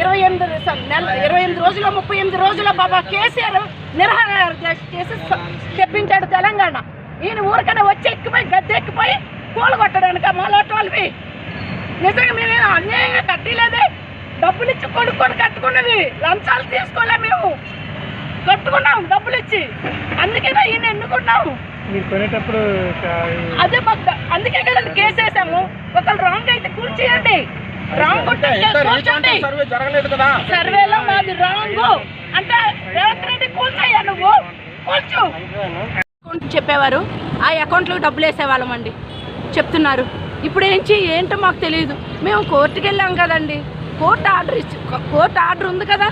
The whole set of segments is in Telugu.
ఇరవై ఎనిమిది నెల ఇరవై ఎనిమిది రోజుల ముప్పై ఎనిమిది రోజుల బాబా కేసీఆర్ నిరహార చేసి తెప్పించాడు తెలంగాణ. ఈయన ఊరికనే వచ్చి ఎక్కిపోయి గద్దె ఎక్కిపోయి పూలు కొట్టడానికి మా లోటు వాళ్ళవి. నిజంగా మేము అన్యాయంగా కట్టలేదే? డబ్బులు ఇచ్చి కొనుక్కొని కట్టుకున్నది. లంచాలు తీసుకోలే మేము. కట్టుకున్నాం డబ్బులు ఇచ్చి. అందుకేనా ఈయన ఎన్నుకున్నాము అదే మాకు అందుకే కదండి కేసు వేసాము. ఒకళ్ళు రాంగ్ అయితే కూర్చేయండి రాంగ్ ఉంటే కూర్చోండి సర్వే జరగలేదు కదా. సర్వేలో మాది రాంగ్. అంటే రేవంత్ రెడ్డి కూల్చయ్యా నువ్వు? కూల్చు. అకౌంట్ చెప్పేవారు. ఆ అకౌంట్లో డబ్బులు వేసేవాళ్ళం అండి. చెప్తున్నారు. ఇప్పుడు ఏంచి ఏంటో మాకు తెలియదు మేము కోర్టుకి వెళ్ళాం కదండి. కోర్టు ఆర్డర్ ఇచ్చి కోర్టు ఆర్డర్ ఉంది కదా?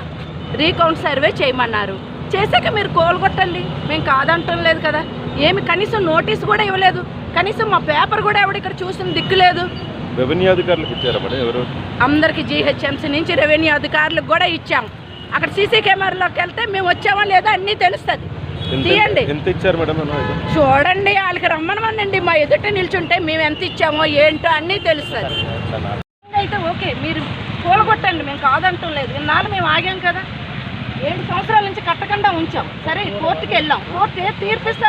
రీకౌంట్ సర్వే చేయమన్నారు. చేసాక మీరు కోలుగొట్టండి. మేము కాదంటం లేదు కదా? ఏమి కనీసం నోటీస్ కూడా ఇవ్వలేదు. కనీసం మా పేపర్ కూడా ఎవడు ఇక్కడ చూసిన దిక్కు లేదు. రెవెన్యూ అధికారులకు ఇచ్చారా మేడం? ఎవరు? అందరికి జీహెచ్ఎంసీ నుంచి రెవెన్యూ అధికారులకు కూడా ఇచ్చాం. అక్కడ సీసీ కెమెరాలోకి వెళ్తే మేము వచ్చామా లేదా అన్నీ తెలుస్తుంది. తీయండి. ఎంత ఇచ్చారు మేడం? చూడండి వాళ్ళకి రమ్మనమనండి. మా ఎదుట నిల్చుంటే మేము ఎంత ఇచ్చామో ఏంటో అన్నీ తెలుస్తుంది. అయితే ఓకే మీరు కూలగొట్టండి. మేము కాదంటం లేదు. ఇన్నాళ్ళు మేము ఆగాం కదా. ఏడు సంవత్సరాల నుంచి కట్టకుండా ఉంచాం. సరే కోర్టుకి వెళ్ళాం. కోర్టు తీర్పిస్తే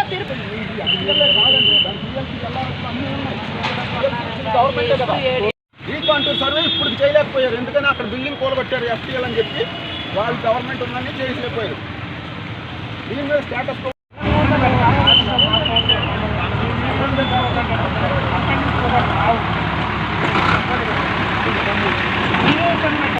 గవర్నమెంటే సర్వే ఇప్పుడు చేయలేకపోయారు. ఎందుకంటే అక్కడ బిల్డింగ్ కూలబెట్టారు ఎఫ్టీఎల్ అని చెప్పి వాళ్ళు గవర్నమెంట్ ఉందని చేయలేకపోయారు దీని మీద స్టేటస్ అక్కడి నుంచి